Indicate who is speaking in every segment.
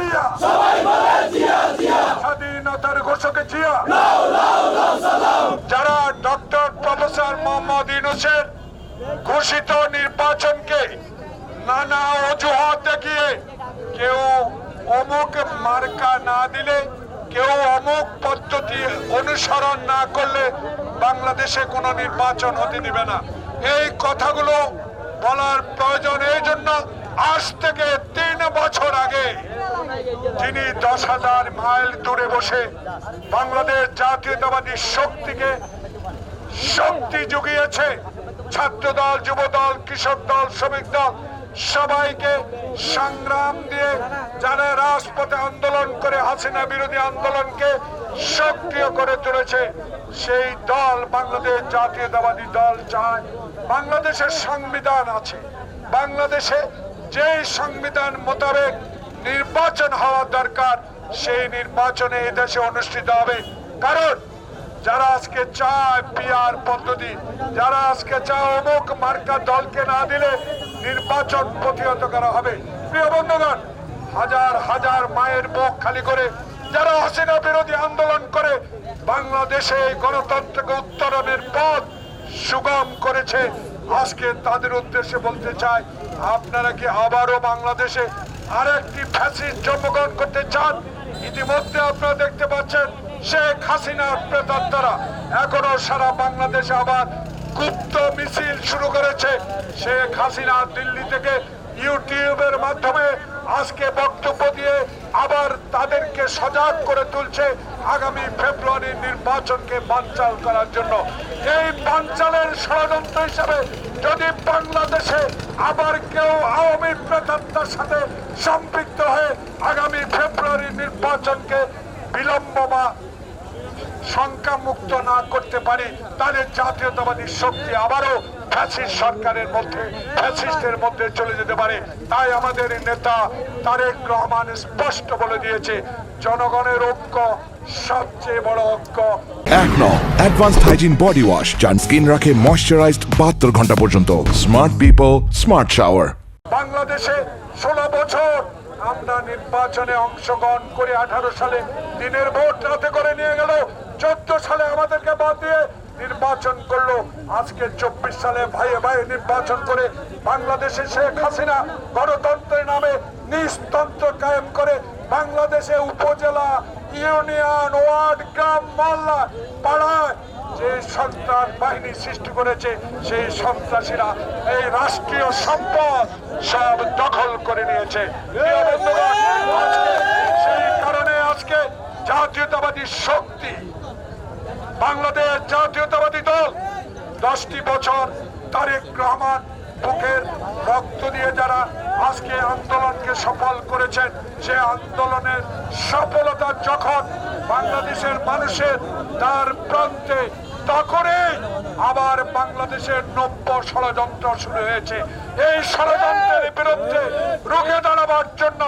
Speaker 1: জিয়া। স্বাধীনতার ঘোষক জিয়া। যারা ডক্টর প্রফেসর মোহাম্মদ ইউনুসের ঘোষিত নির্বাচনকে নানা অজুহাত দেখিয়ে কেউ অমুক মার্কা না দিলে কেউ অমুক পদ্ধতি অনুসরণ না করলে বাংলাদেশে কোনো নির্বাচন হতে দিবে না। এই কথাগুলো বলার প্রয়োজন এই জন্য আজ থেকে তিন বছর আগে যিনি দশ হাজার মাইল দূরে বসে বাংলাদেশ জাতীয়তাবাদী শক্তিকে শক্তি জুগিয়েছে ছাত্র দল যুব দল কৃষক দল, শ্রমিক দল, সবাইকে সংগ্রাম দিয়ে যারা রাজপথে আন্দোলন করে, হাসিনা বিরোধী আন্দোলনকে সক্রিয় করে তুলেছে, সেই দল বাংলাদেশ জাতীয়তাবাদী দল চায়। বাংলাদেশের সংবিধান আছে। বাংলাদেশে যে সংবিধান মোতাবেক নির্বাচন হওয়া দরকার, সেই নির্বাচনে এদেশে অনুষ্ঠিত হবে। কারণ যারা আজকে চায় পিআর পদ্ধতি, যারা আজকে চায় অমুক মার্কা দলকে না দিলে নির্বাচন প্রতিহত করা হবে। প্রিয় বন্ধুগণ, হাজার হাজার মায়ের মুখ খালি করে যারা হাসিনা বিরোধী আন্দোলন করে, বাংলাদেশে গণতন্ত্রকে উত্তরণের পথ সুগম করেছে। আজকে তাদের উদ্দেশ্যে বলতে চাই, আপনারা কি আবারও বাংলাদেশে আরেকটি ফ্যাসিস্ট জন্মগ্রহণ করতে চান? ইতিমধ্যে আপনারা দেখতে পাচ্ছেন, শেখ হাসিনার প্রেতাত্মারা এখনও সারা বাংলাদেশে আবার গুপ্ত মিছিল শুরু করেছে। শেখ হাসিনা দিল্লি থেকে ইউটিউবের মাধ্যমে আজকে বক্তব্য দিয়ে আবার তাদেরকে সজাগ করে তুলছে আগামী ফেব্রুয়ারি নির্বাচনকে বানচাল করার জন্য। এই পাঞ্চালের ষড়যন্ত্র হিসাবে যদি বাংলাদেশে আবার কেউ আওয়ামী প্রেতাত্মার সাথে সম্পৃক্ত হয়ে আগামী ফেব্রুয়ারি নির্বাচনকে বিলম্ব বা শঙ্কা মুক্ত না করতে পারি তাহলে জাতীয়তাবাদী শক্তি আবারও ফ্যাসিস্ট সরকারের মধ্যে ফ্যাসিস্টের মধ্যে চলে যেতে পারে। তাই আমাদের নেতা তারেক রহমান স্পষ্ট বলে দিয়েছে জনগণের ঐক্য সবচেয়ে বড় ঐক্য।
Speaker 2: এক ন অ্যাডভান্সড হাইজিন বডি ওয়াশ যান স্কিন রাখে ময়শ্চারাইজড বাহাত্তর ঘণ্টা পর্যন্ত। স্মার্ট পিপল স্মার্ট শাওয়ার
Speaker 1: বাংলাদেশে ষোলো বছর আমরা নির্বাচনে অংশগ্রহণ করে আঠারো সালে দিনের ভোট রাতে করে নিয়ে গেল চোদ্দ সালে আমাদেরকে বাদ দিয়ে নির্বাচন করল আজকে চব্বিশ সালে ভাইয়ে ভাইয়ে নির্বাচন করে বাংলাদেশে শেখ হাসিনা গণতন্ত্রের নামে নিস্তন্ত্র কায়েম করে বাংলাদেশে উপজেলা, ইউনিয়ন, ওয়ার্ড, গ্রাম, মহল্লা, পাড়ায় যে সন্ত্রাস বাহিনী সৃষ্টি করেছে, সেই সন্ত্রাসীরা এই রাষ্ট্রীয় সম্পদ সব দখল করে নিয়েছে। সেই কারণে আজকে জাতীয়তাবাদী শক্তি, বাংলাদেশ জাতীয়তাবাদী দল দশটি বছর তারেক রহমান বুকের রক্ত দিয়ে যারা আজকে আন্দোলনকে সফল করেছেন, সে আন্দোলনের সফলতা যখন বাংলাদেশের মানুষের তার প্রান্তে তখনই আবার বাংলাদেশের নব্য ষড়যন্ত্র শুরু হয়েছে। এই ষড়যন্ত্রের বিরুদ্ধে রুখে দাঁড়াবার জন্য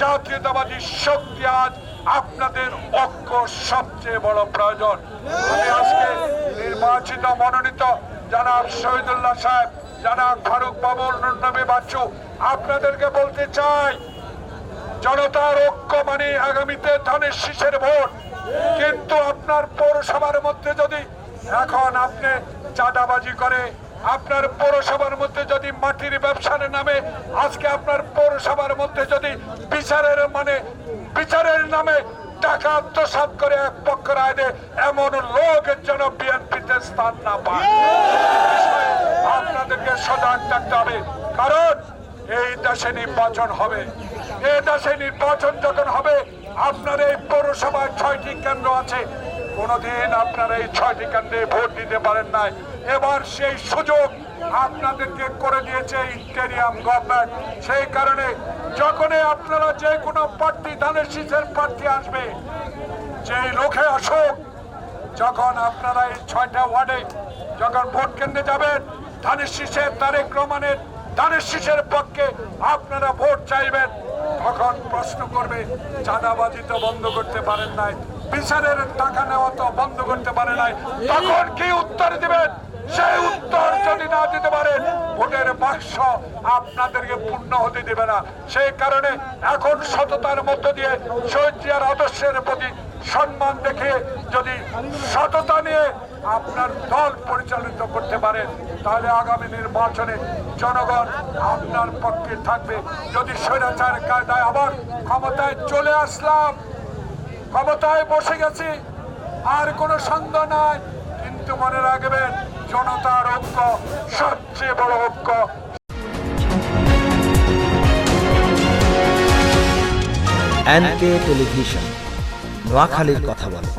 Speaker 1: জাতীয়তাবাদী শক্তি আজ আপনাদের ঐক্য সবচেয়ে বড় প্রয়োজন। আমি আজকে নির্বাচিত, মনোনীত জানাব শহীদুল্লাহ সাহেব, জানাব ফারুক বাবুল নবী বাচ্চু, আপনাদেরকে বলতে চাই, জনতার ঐক্য মানে আগামীতে ধানের শীষের ভোট। কিন্তু আপনার পৌরসভার মধ্যে যদি, এখন আপনি চাঁদাবাজি করে, আপনার পৌরসভার মধ্যে যদি মাটির ব্যবসার নামে, আজকে আপনার পৌরসভার মধ্যে যদি বিচারের মানে বিচারের নামে টাকা আত্মসাত করে এক পক্ষ রায় দেয় এমন লোকের যেন বিএনপিতে স্থান না পায়। বিষয়ে আপনাদেরকে সজাগ থাকতে হবে কারণ এই দেশে নির্বাচন হবে। এই দেশে নির্বাচন যখন হবে আপনার এই পৌরসভায় ছয়টি কেন্দ্র আছে। কোনদিন আপনারা এই ছয়টি কেন্দ্রে ভোট দিতে পারেন নাই। এবার সেই সুযোগ আপনাদেরকে করে দিয়েছে ইন্টেরিয়াম গভর্নমেন্ট। সেই কারণে যখনই আপনারা যে কোনো প্রার্থী ধানের শীষের প্রার্থী আসবে, যেই লোকে আসুক, যখন আপনারা এই ছয়টা ওয়ার্ডে যখন ভোট কেন্দ্রে যাবেন, ধানের শীষের তারেক রহমানের ধানের শীষের পক্ষে আপনারা ভোট চাইবেন, তখন প্রশ্ন করবে, চাঁদাবাজি তো বন্ধ করতে পারেন নাই। বিচারের টাকা নেওয়া তো বন্ধ করতে পারে নাই। তখন কি উত্তর দিবেন? সেই উত্তর যদি না দিতে পারেন ভোটের বাক্স আপনাদেরকে পূর্ণ হতে দেবে না। সেই কারণে এখন সততার মধ্য দিয়ে শহীদ জিয়ার আদর্শের প্রতি সম্মান দেখে যদি সততা নিয়ে আপনার দল পরিচালিত করতে পারেন তাহলে আগামী নির্বাচনে জনগণ আপনার পক্ষে থাকবে। যদি স্বৈরাচার কায়দায় আবার ক্ষমতায় চলে আসলাম ক্ষমতায় বসে গেছি। আর কোনো সন্দেহ নাই, কিন্তু মনে রাখবেন, জনতার ঐক্য সবচেয়ে বড় ঐক্য।
Speaker 3: এনকে টেলিভিশন, নোয়াখালীর কথা বলে।